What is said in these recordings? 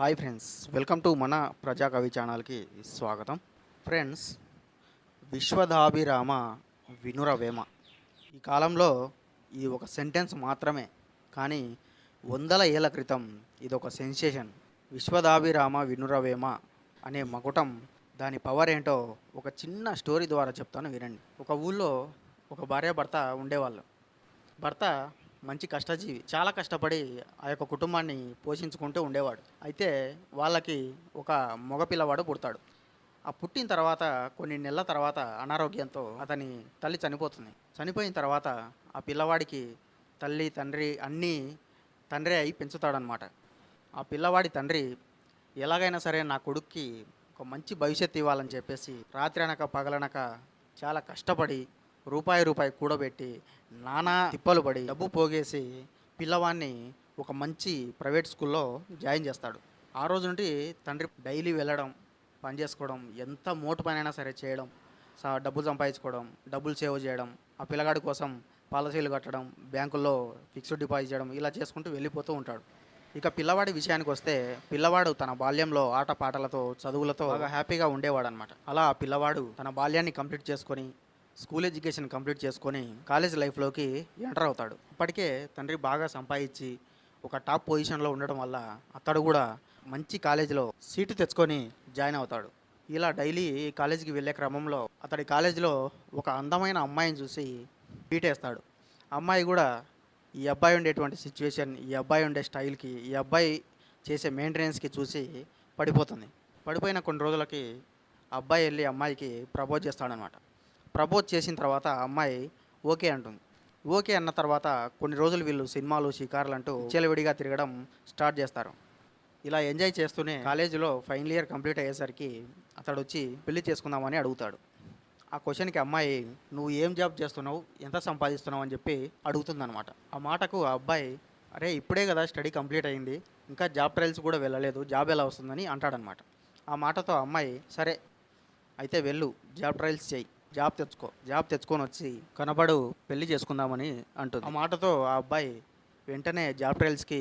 Hi friends welcome to మన ప్రజాకవి ఛానల్కి స్వాగతం. ఫ్రెండ్స్ విశ్వధాభిరామ వినురవేమ. ఈ కాలంలో ఇది ఒక సెంటెన్స్ మాత్రమే కానీ వందల ఏళ్ళ క్రితం ఇది ఒక సెన్సేషన్. విశ్వధాభిరామ వినురవేమ అనే మకుటం దాని పవర్ ఏంటో ఒక చిన్న స్టోరీ ద్వారా చెప్తాను వినండి. ఒక ఊళ్ళో ఒక భార్య భర్త ఉండేవాళ్ళు. భర్త మంచి కష్టజీవి చాలా కష్టపడి ఆ యొక్క కుటుంబాన్ని పోషించుకుంటూ ఉండేవాడు. అయితే వాళ్ళకి ఒక మగ పిల్లవాడు పుడతాడు. ఆ పుట్టిన తర్వాత కొన్ని నెలల తర్వాత అనారోగ్యంతో అతని తల్లి చనిపోతుంది. చనిపోయిన తర్వాత ఆ పిల్లవాడికి తల్లి తండ్రి అన్నీ తండ్రి అయి పెంచుతాడనమాట ఆ పిల్లవాడి తండ్రి ఎలాగైనా సరే నా కొడుక్కి ఒక మంచి భవిష్యత్తు ఇవ్వాలని చెప్పేసి రాత్రి అనక పగలనక చాలా కష్టపడి రూపాయి రూపాయి కూడబెట్టి నానా తిప్పలు పడి డబ్బు పోగేసి పిల్లవాడిని ఒక మంచి ప్రైవేట్ స్కూల్లో జాయిన్ చేస్తాడు. ఆ రోజు నుండి తండ్రి డైలీ వెళ్ళడం పని చేసుకోవడం ఎంత మోటు పనైనా సరే చేయడం సా డబ్బులు సంపాదించుకోవడం డబ్బులు సేవ్ చేయడం ఆ పిల్లగాడి కోసం పాలసీలు కట్టడం బ్యాంకుల్లో ఫిక్స్డ్ డిపాజిట్ చేయడం ఇలా చేసుకుంటూ వెళ్ళిపోతూ ఉంటాడు. ఇక పిల్లవాడి విషయానికి వస్తే పిల్లవాడు తన బాల్యంలో ఆట పాటలతో చదువులతో బాగా హ్యాపీగా ఉండేవాడు అనమాట అలా పిల్లవాడు తన బాల్యాన్ని కంప్లీట్ చేసుకొని స్కూల్ ఎడ్యుకేషన్ కంప్లీట్ చేసుకొని కాలేజ్ లైఫ్లోకి ఎంటర్ అవుతాడు. ఇప్పటికే తండ్రి బాగా సంపాదించి ఒక టాప్ పొజిషన్లో ఉండడం వల్ల అతడు కూడా మంచి కాలేజీలో సీటు తెచ్చుకొని జాయిన్ అవుతాడు. ఇలా డైలీ కాలేజీకి వెళ్ళే క్రమంలో అతడి కాలేజీలో ఒక అందమైన అమ్మాయిని చూసి పీటేస్తాడు. అమ్మాయి కూడా ఈ అబ్బాయి ఉండేటువంటి సిచ్యువేషన్ ఈ అబ్బాయి ఉండే స్టైల్కి ఈ అబ్బాయి చేసే మెయింటెనెన్స్కి చూసి పడిపోతుంది. పడిపోయిన కొన్ని రోజులకి అబ్బాయి వెళ్ళి అమ్మాయికి ప్రపోజ్ చేస్తాడనమాట ప్రపోజ్ చేసిన తర్వాత అమ్మాయి ఓకే అంటుంది. ఓకే అన్న తర్వాత కొన్ని రోజులు వీళ్ళు సినిమాలు షికార్లు అంటూ చెలవిడిగా తిరగడం స్టార్ట్ చేస్తారు. ఇలా ఎంజాయ్ చేస్తూనే కాలేజీలో ఫైనల్ ఇయర్ కంప్లీట్ అయ్యేసరికి అతడు వచ్చి పెళ్ళి చేసుకుందామని అడుగుతాడు. ఆ క్వశ్చన్కి అమ్మాయి నువ్వు ఏం జాబ్ చేస్తున్నావు? ఎంత సంపాదిస్తున్నావు? అని చెప్పి అడుగుతుందనమాట ఆ మాటకు ఆ అబ్బాయి అరే ఇప్పుడే కదా స్టడీ కంప్లీట్ అయింది. ఇంకా జాబ్ ట్రయల్స్ కూడా వెళ్ళలేదు. జాబ్ ఎలా వస్తుందని అంటాడనమాట ఆ మాటతో ఆ అమ్మాయి సరే అయితే వెళ్ళు. జాబ్ ట్రయల్స్ చేయి జాబ్ తెచ్చుకో జాబ్ తెచ్చుకొని వచ్చి కనబడు పెళ్ళి చేసుకుందామని అంటుంది. ఆ మాటతో ఆ అబ్బాయి వెంటనే జాబ్ ట్రయల్స్కి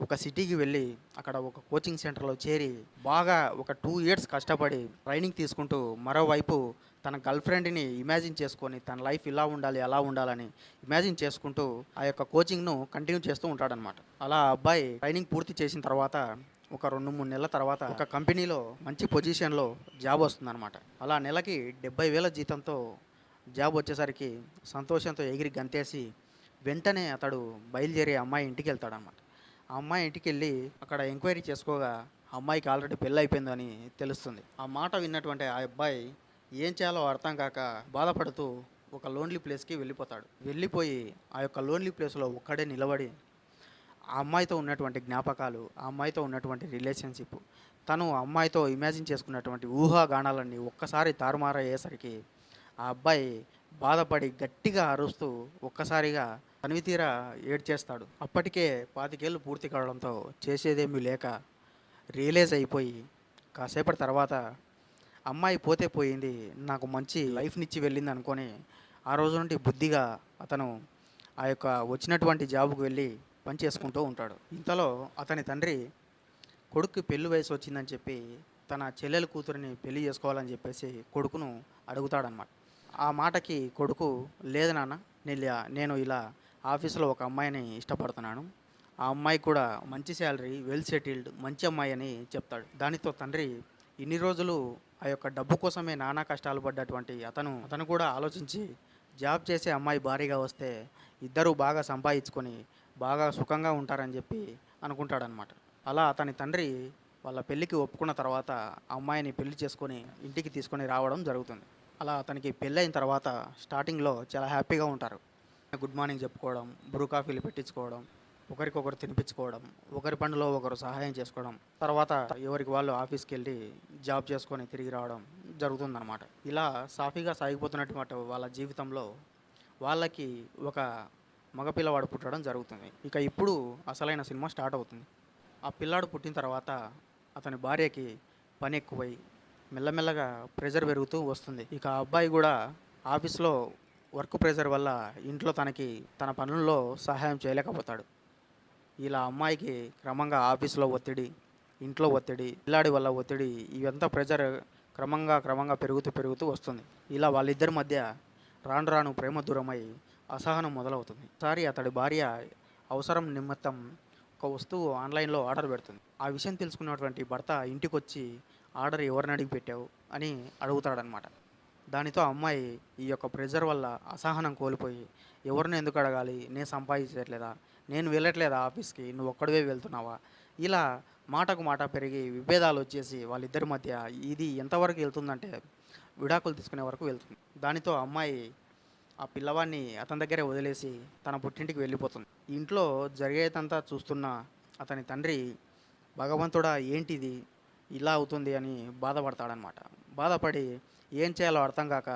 ఒక సిటీకి వెళ్ళి అక్కడ ఒక కోచింగ్ సెంటర్లో చేరి బాగా ఒక టూ ఇయర్స్ కష్టపడి ట్రైనింగ్ తీసుకుంటూ మరోవైపు తన గర్ల్ ఫ్రెండ్ని ఇమాజిన్ చేసుకొని తన లైఫ్ ఇలా ఉండాలి అలా ఉండాలని ఇమాజిన్ చేసుకుంటూ ఆ యొక్క కోచింగ్ను కంటిన్యూ చేస్తూ ఉంటాడనమాట అలా అబ్బాయి ట్రైనింగ్ పూర్తి చేసిన తర్వాత ఒక రెండు మూడు నెలల తర్వాత ఒక కంపెనీలో మంచి పొజిషన్లో జాబ్ వస్తుందన్నమాట. అలా నెలకి డెబ్బై వేల జీతంతో జాబ్ వచ్చేసరికి సంతోషంతో ఎగిరి గంతేసి వెంటనే అతడు బయలుదేరి అమ్మాయి ఇంటికి వెళ్తాడనమాట ఆ అమ్మాయి ఇంటికి వెళ్ళి అక్కడ ఎంక్వైరీ చేసుకోగా అమ్మాయికి ఆల్రెడీ పెళ్ళి అయిపోయిందని తెలుస్తుంది. ఆ మాట విన్నటువంటి ఆ అబ్బాయి ఏం చేయాలో అర్థం కాక బాధపడుతూ ఒక లోన్లీ ప్లేస్కి వెళ్ళిపోతాడు. వెళ్ళిపోయి ఆ యొక్క లోన్లీ ప్లేస్లో ఒక్కడే నిలబడి ఆ అమ్మాయితో ఉన్నటువంటి జ్ఞాపకాలు ఆ అమ్మాయితో ఉన్నటువంటి రిలేషన్షిప్ తను అమ్మాయితో ఇమాజిన్ చేసుకున్నటువంటి ఊహాగానాలన్నీ ఒక్కసారి తారుమారయ్యేసరికి ఆ అబ్బాయి బాధపడి గట్టిగా అరుస్తూ ఒక్కసారిగా తనివితీరా ఏడ్చేస్తాడు. అప్పటికే పాతికేళ్ళు పూర్తి కావడంతో చేసేదేమీ లేక రియలైజ్ అయిపోయి కాసేపటి తర్వాత అమ్మాయి పోతే పోయింది నాకు మంచి లైఫ్నిచ్చి వెళ్ళింది అనుకొని ఆ రోజు నుండి బుద్ధిగా అతను ఆ యొక్క వచ్చినటువంటి జాబుకు వెళ్ళి పని చేసుకుంటూ ఉంటాడు. ఇంతలో అతని తండ్రి కొడుకు పెళ్ళి వయసు వచ్చిందని చెప్పి తన చెల్లెల కూతురిని పెళ్ళి చేసుకోవాలని చెప్పేసి కొడుకును అడుగుతాడనమాట ఆ మాటకి కొడుకు లేదు నాన్న నేను నేను ఇలా ఆఫీసులో ఒక అమ్మాయిని ఇష్టపడుతున్నాను. ఆ అమ్మాయి కూడా మంచి శాలరీ వెల్ సెటిల్డ్ మంచి అమ్మాయి అని చెప్తాడు. దానితో తండ్రి ఇన్ని రోజులు ఆ యొక్క డబ్బు కోసమే నానా కష్టాలు పడ్డటువంటి అతను అతను కూడా ఆలోచించి జాబ్ చేసే అమ్మాయి భారీగా వస్తే ఇద్దరూ బాగా సంపాదించుకొని బాగా సుఖంగా ఉంటారని చెప్పి అనుకుంటాడనమాట అలా అతని తండ్రి వాళ్ళ పెళ్ళికి ఒప్పుకున్న తర్వాత ఆ అమ్మాయిని పెళ్ళి చేసుకొని ఇంటికి తీసుకొని రావడం జరుగుతుంది. అలా అతనికి పెళ్ళైన తర్వాత స్టార్టింగ్లో చాలా హ్యాపీగా ఉంటారు. గుడ్ మార్నింగ్ చెప్పుకోవడం బ్రూ కాఫీలు పెట్టించుకోవడం ఒకరికొకరు తినిపించుకోవడం ఒకరి పనిలో ఒకరు సహాయం చేసుకోవడం తర్వాత ఎవరికి వాళ్ళు ఆఫీస్కి వెళ్ళి జాబ్ చేసుకొని తిరిగి రావడం జరుగుతుందన్నమాట. ఇలా సాఫీగా సాగిపోతున్నటువంటి వాళ్ళ జీవితంలో వాళ్ళకి ఒక మగపిల్లవాడు పుట్టడం జరుగుతుంది. ఇక ఇప్పుడు అసలైన సినిమా స్టార్ట్ అవుతుంది. ఆ పిల్లాడు పుట్టిన తర్వాత అతని భార్యకి పని ఎక్కువై మెల్లమెల్లగా ప్రెజర్ పెరుగుతూ వస్తుంది. ఇక ఆ అబ్బాయి కూడా ఆఫీస్లో వర్క్ ప్రెజర్ వల్ల ఇంట్లో తనకి తన పనుల్లో సహాయం చేయలేకపోతాడు. ఇలా అమ్మాయికి క్రమంగా ఆఫీస్లో ఒత్తిడి ఇంట్లో ఒత్తిడి పిల్లాడి వల్ల ఒత్తిడి ఇవంతా ప్రెజర్ క్రమంగా క్రమంగా పెరుగుతూ పెరుగుతూ వస్తుంది. ఇలా వాళ్ళిద్దరి మధ్య రాను రాను ప్రేమ దూరమై అసహనం మొదలవుతుంది. ఒకసారి అతడి భార్య అవసరం నిమిత్తం ఒక వస్తువు ఆన్లైన్లో ఆర్డర్ పెడుతుంది. ఆ విషయం తెలుసుకున్నటువంటి భర్త ఇంటికి వచ్చి ఆర్డర్ ఎవరిని అడిగి పెట్టావు అని అడుగుతాడనమాట దానితో అమ్మాయి ఈ యొక్క ప్రెజర్ వల్ల అసహనం కోల్పోయి ఎవరిని ఎందుకు అడగాలి? నేను సంపాదించట్లేదా? నేను వెళ్ళట్లేదా ఆఫీస్కి? నువ్వు ఒక్కడివే వెళ్తున్నావా? ఇలా మాటకు మాట పెరిగి విభేదాలు వచ్చేసి వాళ్ళిద్దరి మధ్య ఇది ఎంతవరకు వెళ్తుందంటే విడాకులు తీసుకునే వరకు వెళ్తుంది. దానితో అమ్మాయి ఆ పిల్లవాడిని అతని దగ్గరే వదిలేసి తన పుట్టింటికి వెళ్ళిపోతుంది. ఇంట్లో జరిగేదంతా చూస్తున్న అతని తండ్రి భగవంతుడా ఏంటిది? ఇలా అవుతుంది అని బాధపడతాడనమాట బాధపడి ఏం చేయాలో అర్థం కాక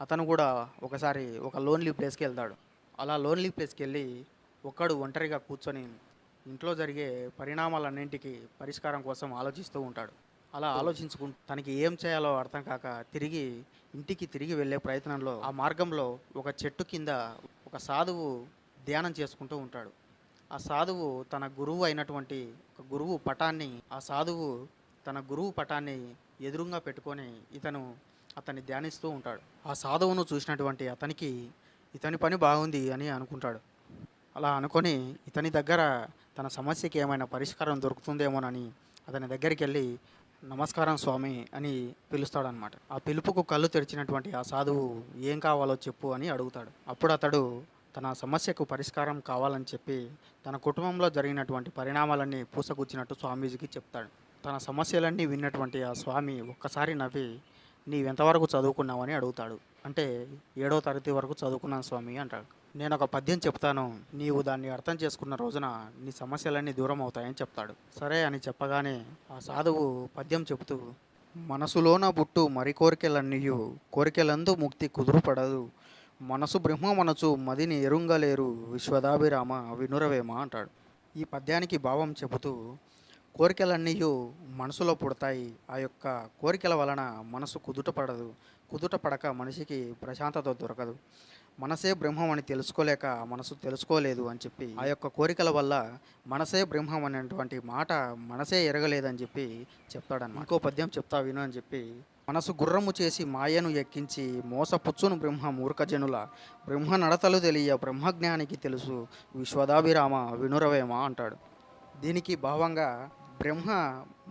అతను కూడా ఒకసారి ఒక లోన్లీ ప్లేస్కి వెళ్తాడు. అలా లోన్లీ ప్లేస్కి వెళ్ళి ఒక్కడు ఒంటరిగా కూర్చొని ఇంట్లో జరిగే పరిణామాలన్నింటికి పరిష్కారం కోసం ఆలోచిస్తూ ఉంటాడు. అలా ఆలోచించుకుంటూ తనకి ఏం చేయాలో అర్థం కాక తిరిగి ఇంటికి తిరిగి వెళ్ళే ప్రయత్నంలో ఆ మార్గంలో ఒక చెట్టు కింద ఒక సాధువు ధ్యానం చేసుకుంటూ ఉంటాడు. ఆ సాధువు తన గురువు అయినటువంటి ఒక గురువు పటాన్ని ఆ సాధువు తన గురువు పటాన్ని ఎదురుగా పెట్టుకొని ఇతను అతన్ని ధ్యానిస్తూ ఉంటాడు. ఆ సాధువును చూసినటువంటి అతనికి ఇతని పని బాగుంది అని అనుకుంటాడు. అలా అనుకొని ఇతని దగ్గర తన సమస్యకి ఏమైనా పరిష్కారం దొరుకుతుందేమోనని అతని దగ్గరికి వెళ్ళి నమస్కారం స్వామి అని పిలుస్తాడనమాట ఆ పిలుపుకు కళ్ళు తెరిచినటువంటి ఆ సాధువు ఏం కావాలో చెప్పు అని అడుగుతాడు. అప్పుడు అతడు తన సమస్యకు పరిష్కారం కావాలని చెప్పి తన కుటుంబంలో జరిగినటువంటి పరిణామాలన్నీ పూసగుచ్చినట్టు స్వామీజీకి చెప్తాడు. తన సమస్యలన్నీ విన్నటువంటి ఆ స్వామి ఒక్కసారి నవ్వి నీవెంతవరకు చదువుకున్నావని అడుగుతాడు. అంటే ఏడో తరగతి వరకు చదువుకున్నాను స్వామి అంటాడు. నేను ఒక పద్యం చెప్తాను. నీవు దాన్ని అర్థం చేసుకున్న రోజున నీ సమస్యలన్నీ దూరం అవుతాయని చెప్తాడు. సరే అని చెప్పగానే ఆ సాధువు పద్యం చెబుతూ మనసులోన బుట్టు మరి కోరికలన్నీయు. కోరికలందు ముక్తి కుదురుపడదు మనసు బ్రహ్మ మనసు మదిని ఎరుంగలేరు. విశ్వదాభిరామ వినురవేమ అంటాడు. ఈ పద్యానికి భావం చెబుతూ కోరికలన్నీయు మనసులో పుడతాయి. ఆ యొక్క కోరికల వలన మనసు కుదుట పడదు కుదుట పడక మనిషికి ప్రశాంతత దొరకదు. మనసే బ్రహ్మం అని తెలుసుకోలేక మనసు తెలుసుకోలేదు అని చెప్పి ఆ యొక్క కోరికల వల్ల మనసే బ్రహ్మం అనేటువంటి మాట మనసే ఎరగలేదని చెప్పి చెప్తాడన్నమాట. ఇంకో పద్యం చెప్తా విను అని చెప్పి మనసు గుర్రము చేసి మాయను ఎక్కించి మోసపుచ్చును బ్రహ్మ మూర్ఖజనుల. బ్రహ్మ నడతలు తెలియ బ్రహ్మజ్ఞానికి తెలుసు. విశ్వదాభిరామ వినురవేమ అంటాడు. దీనికి భావంగా బ్రహ్మ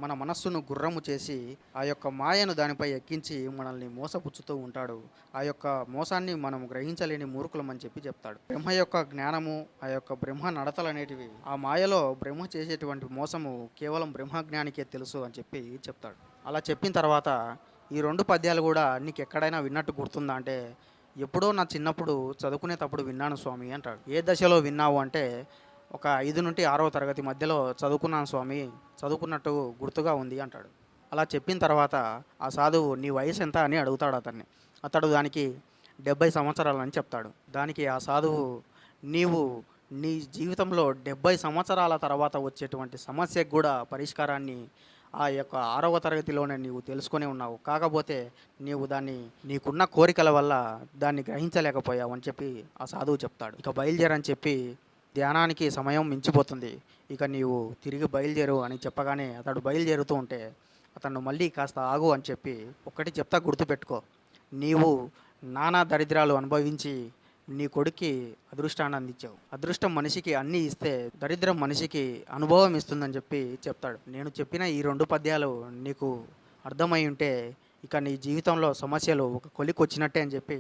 మన మనస్సును గుర్రము చేసి ఆ యొక్క మాయను దానిపై ఎక్కించి మనల్ని మోసపుచ్చుతూ ఉంటాడు. ఆ యొక్క మోసాన్ని మనం గ్రహించలేని మూర్ఖులమని చెప్పి చెప్తాడు. బ్రహ్మ యొక్క జ్ఞానము ఆ యొక్క బ్రహ్మ నడతలు అనేటివి ఆ మాయలో బ్రహ్మ చేసేటువంటి మోసము కేవలం బ్రహ్మజ్ఞానికే తెలుసు అని చెప్పి చెప్తాడు. అలా చెప్పిన తర్వాత ఈ రెండు పద్యాలు కూడా నీకు ఎక్కడైనా విన్నట్టు గుర్తుందా అంటే ఎప్పుడో నా చిన్నప్పుడు చదువుకునేటప్పుడు విన్నాను స్వామి అంటాడు. ఏ దశలో విన్నావు అంటే ఒక ఐదు నుండి ఆరవ తరగతి మధ్యలో చదువుకున్నాను స్వామి చదువుకున్నట్టు గుర్తుగా ఉంది అంటాడు. అలా చెప్పిన తర్వాత ఆ సాధువు నీ వయసు ఎంత? అని అడుగుతాడు అతన్ని. అతడు దానికి డెబ్బై సంవత్సరాలని చెప్తాడు. దానికి ఆ సాధువు నీవు నీ జీవితంలో డెబ్బై సంవత్సరాల తర్వాత వచ్చేటువంటి సమస్యకు కూడా పరిష్కారాన్ని ఆ యొక్క ఆరవ తరగతిలోనే నీవు తెలుసుకొని ఉన్నావు. కాకపోతే నీవు దాన్ని నీకున్న కోరికల వల్ల దాన్ని గ్రహించలేకపోయావు అని చెప్పి ఆ సాధువు చెప్తాడు. ఇక బయలుదేరని చెప్పి ధ్యానానికి సమయం మించిపోతుంది. ఇక నీవు తిరిగి బయలుదేరు అని చెప్పగానే అతడు బయలుదేరుతూ ఉంటే అతను మళ్ళీ కాస్త ఆగు అని చెప్పి ఒక్కటి చెప్తా గుర్తుపెట్టుకో. నీవు నానా దరిద్రాలు అనుభవించి నీ కొడుక్కి అదృష్టాన్ని అందించావు. అదృష్టం మనిషికి అన్నీ ఇస్తే దరిద్రం మనిషికి అనుభవం ఇస్తుందని చెప్పి చెప్తాడు. నేను చెప్పిన ఈ రెండు పద్యాలు నీకు అర్థమై ఉంటే ఇక నీ జీవితంలో సమస్యలు ఒక కొలికి వచ్చినట్టే అని చెప్పి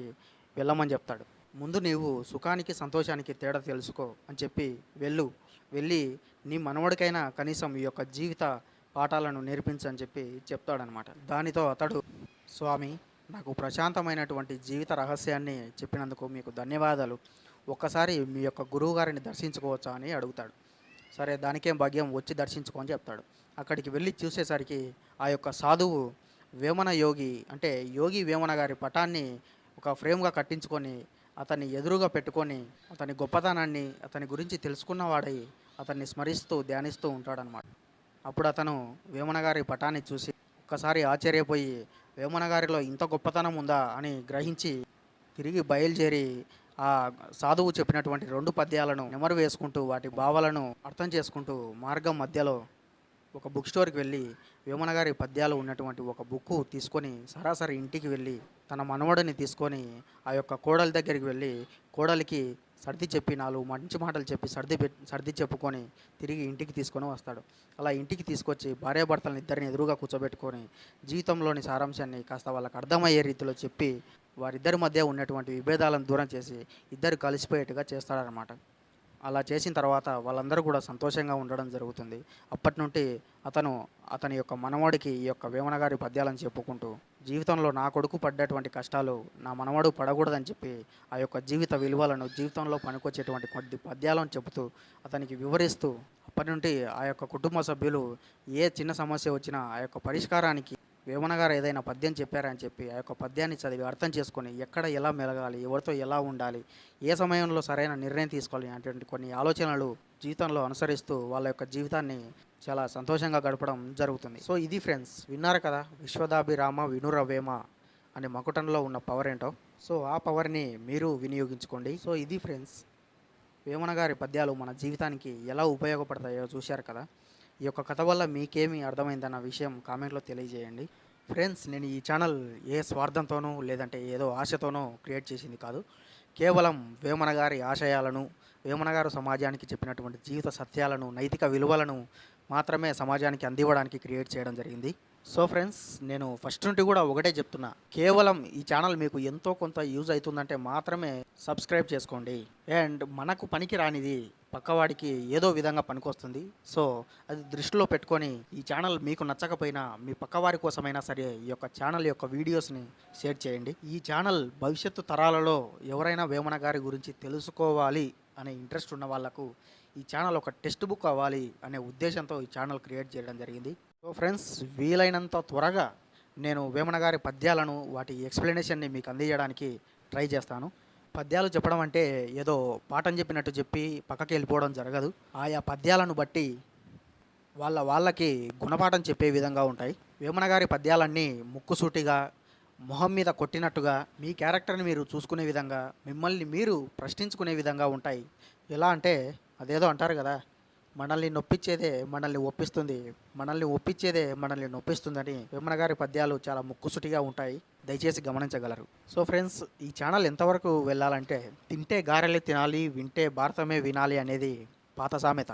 వెళ్ళమని చెప్తాడు. ముందు నీవు సుఖానికి సంతోషానికి తేడా తెలుసుకో అని చెప్పి వెళ్ళు. వెళ్ళి నీ మనవడికైనా కనీసం ఈ యొక్క జీవిత పాఠాలను నేర్పించని చెప్పి చెప్తాడనమాట. దానితో అతడు స్వామి నాకు ప్రశాంతమైనటువంటి జీవిత రహస్యాన్ని చెప్పినందుకు మీకు ధన్యవాదాలు. ఒక్కసారి మీ యొక్క గురువు గారిని దర్శించుకోవచ్చా? అని అడుగుతాడు. సరే దానికేం భాగ్యం? వచ్చి దర్శించుకోని చెప్తాడు. అక్కడికి వెళ్ళి చూసేసరికి ఆ యొక్క సాధువు వేమన యోగి అంటే యోగి వేమన గారి పటాన్ని ఒక ఫ్రేమ్గా కట్టించుకొని అతన్ని ఎదురుగా పెట్టుకొని అతని గొప్పతనాన్ని అతని గురించి తెలుసుకున్నవాడై అతన్ని స్మరిస్తూ ధ్యానిస్తూ ఉంటాడనమాట అప్పుడు అతను వేమన గారి పటాన్ని చూసి ఒక్కసారి ఆశ్చర్యపోయి వేమన గారిలో ఇంత గొప్పతనం ఉందా? అని గ్రహించి తిరిగి బయలుదేరి ఆ సాధువు చెప్పినటువంటి రెండు పద్యాలను నెమరు వేసుకుంటూ వాటి భావాలను అర్థం చేసుకుంటూ మార్గం మధ్యలో ఒక బుక్ స్టోర్కి వెళ్ళి వేమన గారి పద్యాలు ఉన్నటువంటి ఒక బుక్ తీసుకొని సరాసరి ఇంటికి వెళ్ళి తన మనవడిని తీసుకొని ఆ యొక్క కోడలి దగ్గరికి వెళ్ళి కోడలికి సర్ది చెప్పి నాలుగు మంచి మాటలు చెప్పి సర్ది పెట్ సర్ది చెప్పుకొని తిరిగి ఇంటికి తీసుకొని వస్తాడు. అలా ఇంటికి తీసుకొచ్చి భార్యాభర్తలను ఇద్దరిని ఎదురుగా కూర్చోబెట్టుకొని జీవితంలోని సారాంశాన్ని కాస్త వాళ్ళకి అర్థమయ్యే రీతిలో చెప్పి వారిద్దరి మధ్య ఉన్నటువంటి విభేదాలను దూరం చేసి ఇద్దరు కలిసిపోయేట్టుగా చేస్తాడనమాట అలా చేసిన తర్వాత వాళ్ళందరూ కూడా సంతోషంగా ఉండడం జరుగుతుంది. అప్పటి నుండి అతను అతని యొక్క మనవాడికి ఈ యొక్క వేమన గారి పద్యాలను చెప్పుకుంటూ జీవితంలో నా కొడుకు పడ్డటువంటి కష్టాలు నా మనవడు పడకూడదని చెప్పి ఆ యొక్క జీవిత విలువలను జీవితంలో పనికొచ్చేటువంటి కొద్ది పద్యాలను చెబుతూ అతనికి వివరిస్తూ అప్పటి నుండి ఆ యొక్క కుటుంబ సభ్యులు ఏ చిన్న సమస్య వచ్చినా ఆ యొక్క పరిష్కారానికి వేమన గారు ఏదైనా పద్యం చెప్పారని చెప్పి ఆ యొక్క పద్యాన్ని చదివి అర్థం చేసుకొని ఎక్కడ ఎలా మెలగాలి ఎవరితో ఎలా ఉండాలి ఏ సమయంలో సరైన నిర్ణయం తీసుకోవాలి అటువంటి కొన్ని ఆలోచనలు జీవితంలో అనుసరిస్తూ వాళ్ళ యొక్క జీవితాన్ని చాలా సంతోషంగా గడపడం జరుగుతుంది. సో ఇది ఫ్రెండ్స్ విన్నారు కదా విశ్వదాభిరామ వినురవేమ అనే మకుటంలో ఉన్న పవర్ ఏంటో? సో ఆ పవర్ని మీరు వినియోగించుకోండి. సో ఇది ఫ్రెండ్స్ వేమన గారి పద్యాలు మన జీవితానికి ఎలా ఉపయోగపడతాయో చూశారు కదా? ఈ యొక్క కథ వల్ల మీకేమి అర్థమైందన్న విషయం కామెంట్లో తెలియజేయండి. ఫ్రెండ్స్ నేను ఈ ఛానల్ ఏ స్వార్థంతోనూ లేదంటే ఏదో ఆశతోనో క్రియేట్ చేసింది కాదు. కేవలం వేమన గారి ఆశయాలను వేమన గారు సమాజానికి చెప్పినటువంటి జీవిత సత్యాలను నైతిక విలువలను మాత్రమే సమాజానికి అందివ్వడానికి క్రియేట్ చేయడం జరిగింది. సో ఫ్రెండ్స్ నేను ఫస్ట్ నుండి కూడా ఒకటే చెప్తున్నా. కేవలం ఈ ఛానల్ మీకు ఎంతో కొంత యూజ్ అవుతుందంటే మాత్రమే సబ్స్క్రైబ్ చేసుకోండి. అండ్ మనకు పనికి రానిది పక్కవాడికి ఏదో విధంగా పనికొస్తుంది. సో అది దృష్టిలో పెట్టుకొని ఈ ఛానల్ మీకు నచ్చకపోయినా మీ పక్కవారి కోసమైనా సరే ఈ యొక్క ఛానల్ యొక్క వీడియోస్ని షేర్ చేయండి. ఈ ఛానల్ భవిష్యత్తు తరాలలో ఎవరైనా వేమన గారి గురించి తెలుసుకోవాలి అనే ఇంట్రెస్ట్ ఉన్న వాళ్ళకు ఈ ఛానల్ ఒక టెక్స్ట్ బుక్ అవ్వాలి అనే ఉద్దేశంతో ఈ ఛానల్ క్రియేట్ చేయడం జరిగింది. సో ఫ్రెండ్స్ వీలైనంత త్వరగా నేను వేమన గారి పద్యాలను వాటి ఎక్స్ప్లెనేషన్ని మీకు అందజేయడానికి ట్రై చేస్తాను. పద్యాలు చెప్పడం అంటే ఏదో పాఠం చెప్పినట్టు చెప్పి పక్కకి వెళ్ళిపోవడం జరగదు. ఆయా పద్యాలను బట్టి వాళ్ళ వాళ్ళకి గుణపాఠం చెప్పే విధంగా ఉంటాయి. వేమన గారి పద్యాలన్నీ ముక్కుసూటిగా మొహం మీద కొట్టినట్టుగా మీ క్యారెక్టర్ని మీరు చూసుకునే విధంగా మిమ్మల్ని మీరు ప్రశ్నించుకునే విధంగా ఉంటాయి. ఎలా అంటే అదేదో అంటారు కదా మనల్ని నొప్పించేదే మనల్ని ఒప్పిస్తుంది. మనల్ని ఒప్పించేదే మనల్ని నొప్పిస్తుందని వేమన గారి పద్యాలు చాలా ముక్కుసుటిగా ఉంటాయి. దయచేసి గమనించగలరు. సో ఫ్రెండ్స్ ఈ ఛానల్ ఎంతవరకు వెళ్ళాలంటే తింటే గారెలే తినాలి వింటే భారతమే వినాలి అనేది పాత సామెత.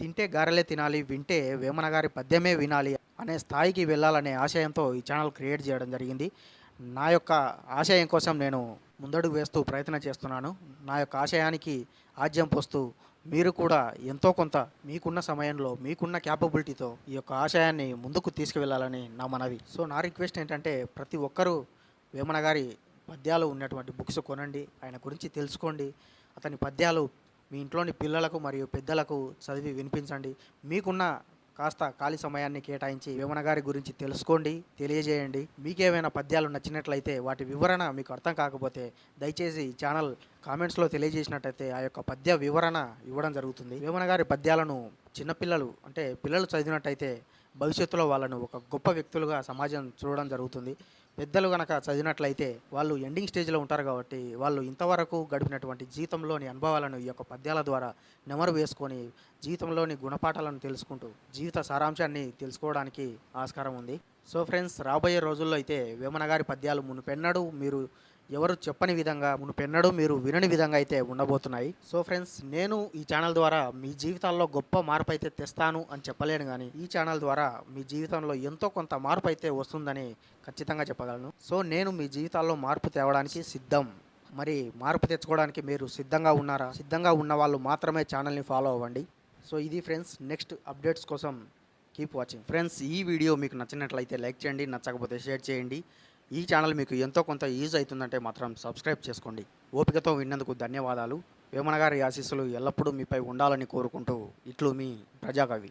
తింటే గారెలే తినాలి వింటే వేమన గారి పద్యమే వినాలి అనే స్థాయికి వెళ్ళాలనే ఆశయంతో ఈ ఛానల్ క్రియేట్ చేయడం జరిగింది. నా యొక్క ఆశయం కోసం నేను ముందడుగు వేస్తూ ప్రయత్నం చేస్తున్నాను. నా యొక్క ఆశయానికి ఆజ్యం పోస్తూ మీరు కూడా ఎంతో కొంత మీకున్న సమయంలో మీకున్న క్యాపబిలిటీతో ఈ యొక్క ఆశయాన్ని ముందుకు తీసుకువెళ్ళాలని నా మనవి. సో నా రిక్వెస్ట్ ఏంటంటే ప్రతి ఒక్కరూ వేమన గారి పద్యాలు ఉన్నటువంటి బుక్స్ కొనండి. ఆయన గురించి తెలుసుకోండి. అతని పద్యాలు మీ ఇంట్లోని పిల్లలకు మరియు పెద్దలకు చదివి వినిపించండి. మీకున్న కాస్త ఖాళీ సమయాన్ని కేటాయించి వేమన గారి గురించి తెలుసుకోండి తెలియజేయండి. మీకేమైనా పద్యాలు నచ్చినట్లయితే వాటి వివరణ మీకు అర్థం కాకపోతే దయచేసి ఛానల్ కామెంట్స్లో తెలియజేసినట్టయితే ఆ యొక్క పద్య వివరణ ఇవ్వడం జరుగుతుంది. వేమన గారి పద్యాలను చిన్నపిల్లలు అంటే పిల్లలు చదివినట్టయితే భవిష్యత్తులో వాళ్ళను ఒక గొప్ప వ్యక్తులుగా సమాజం చూడడం జరుగుతుంది. పెద్దలు కనుక చదివినట్లయితే వాళ్ళు ఎండింగ్ స్టేజ్లో ఉంటారు కాబట్టి వాళ్ళు ఇంతవరకు గడిపినటువంటి జీవితంలోని అనుభవాలను ఈ యొక్క పద్యాల ద్వారా నెమరు వేసుకొని జీవితంలోని గుణపాఠాలను తెలుసుకుంటూ జీవిత సారాంశాన్ని తెలుసుకోవడానికి ఆస్కారం ఉంది. సో ఫ్రెండ్స్ రాబోయే రోజుల్లో అయితే వేమన గారి పద్యాలు మునుపెన్నడూ మీరు ఎవరు చెప్పని విధంగా మునుపెన్నడూ మీరు వినని విధంగా అయితే ఉండబోతున్నాయి. సో ఫ్రెండ్స్ నేను ఈ ఛానల్ ద్వారా మీ జీవితాల్లో గొప్ప మార్పు అయితే తెస్తాను అని చెప్పలేను కానీ ఈ ఛానల్ ద్వారా మీ జీవితంలో ఎంతో కొంత మార్పు అయితే వస్తుందని ఖచ్చితంగా చెప్పగలను. సో నేను మీ జీవితాల్లో మార్పు తేవడానికి సిద్ధం. మరి మార్పు తెచ్చుకోవడానికి మీరు సిద్ధంగా ఉన్నారా? సిద్ధంగా ఉన్న వాళ్ళు మాత్రమే ఛానల్ని ఫాలో అవ్వండి. సో ఇది ఫ్రెండ్స్ నెక్స్ట్ అప్డేట్స్ కోసం కీప్ వాచింగ్ ఫ్రెండ్స్ ఈ వీడియో మీకు నచ్చినట్లయితే లైక్ చేయండి నచ్చకపోతే షేర్ చేయండి. ఈ ఛానల్ మీకు ఎంతో కొంత యూజ్ అవుతుందంటే మాత్రం సబ్స్క్రైబ్ చేసుకోండి. ఓపికతో విన్నందుకు ధన్యవాదాలు. వేమన గారి ఆశీస్సులు ఎల్లప్పుడూ మీపై ఉండాలని కోరుకుంటూ ఇట్లు మీ ప్రజాకవి.